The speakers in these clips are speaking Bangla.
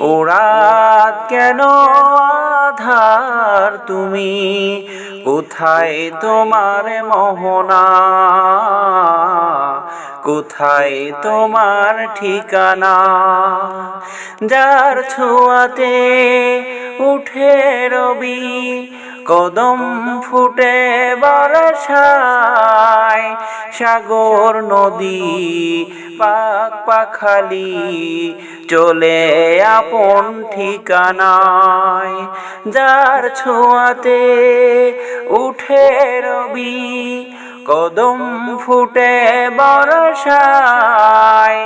ও রাত কেন আধার তুমি? কোথায় তোমার মোহনা? কোথায় তোমার ঠিকানা? যার ছোঁয়াতে উঠে রবি কদম ফুটে বরসায় সাগর, নদী পাক পাখালি চলে আপন ঠিকানায়। যার ছোঁয়াতে উঠে রবি, কদম ফুটে বরসায়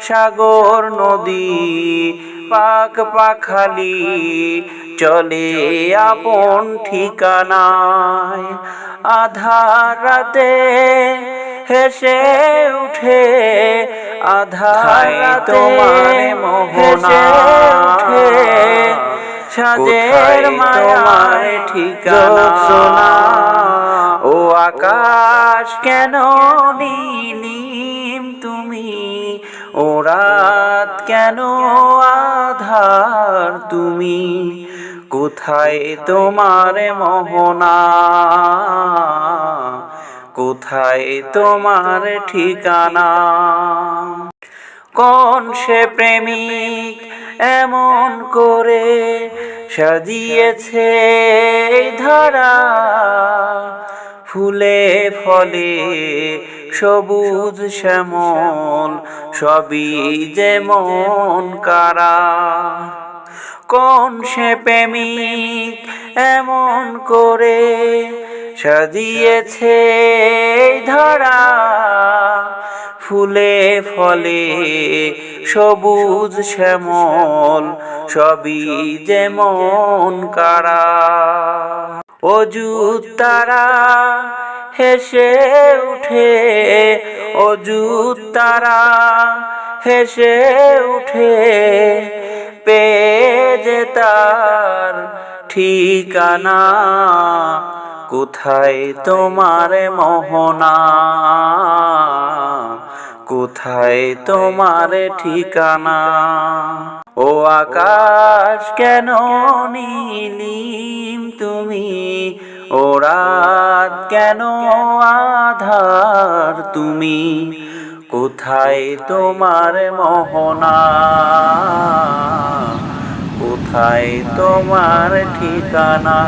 সাগর, নদী পাক পাখালি চলে আপন ঠিকানায়। আধার রাতে হেসে উঠে আধার তোমার মোহনা। সাজের মায়ার ঠিকানা। ও আকাশ কেন নীলিম তুমি? ও রাত কেন আধার তুমি? কোথায় তোমার মোহনা? কোথায় তোমার ঠিকানা? কোন সে প্রেমিক এমন করে সাজিয়েছে ধারা? ফুলে ফলে সবুজ শ্যামল, সবই যেমন কারা? কোন সে প্রেমিক এমন করে সাজিয়েছে ধরা ফুলে ফলে সবুজ শ্যামল সবই যেমন কারা। অযুত তারা হেসে উঠে, অযুত তারা হেসে উঠে যে তার ঠিকানা, কোথায় তোমার মোহনা? কোথায় তোমার ঠিকানা? ও আকাশ, কেন নীলিম তুমি? ও কেন আধার তুমি? কোথায় তোমার মোহনা? কোথায় তোমার ঠিকানা।